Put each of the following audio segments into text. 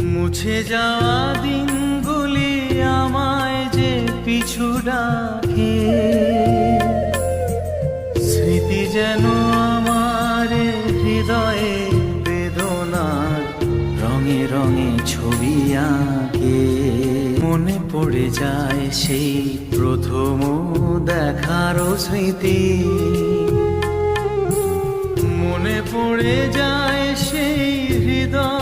মুছে যাওয়া দিনগুলি আমায় যে পিছু ডাকে। স্মৃতি যেন আমার হৃদয়ে বেদনার রঙে রঙে ছবি আঁকে। মনে পড়ে যায় সেই প্রথম দেখারও স্মৃতি। মনে পড়ে যায় সেই হৃদয়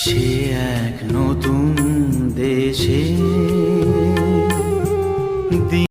সে এক নতুন দেশে।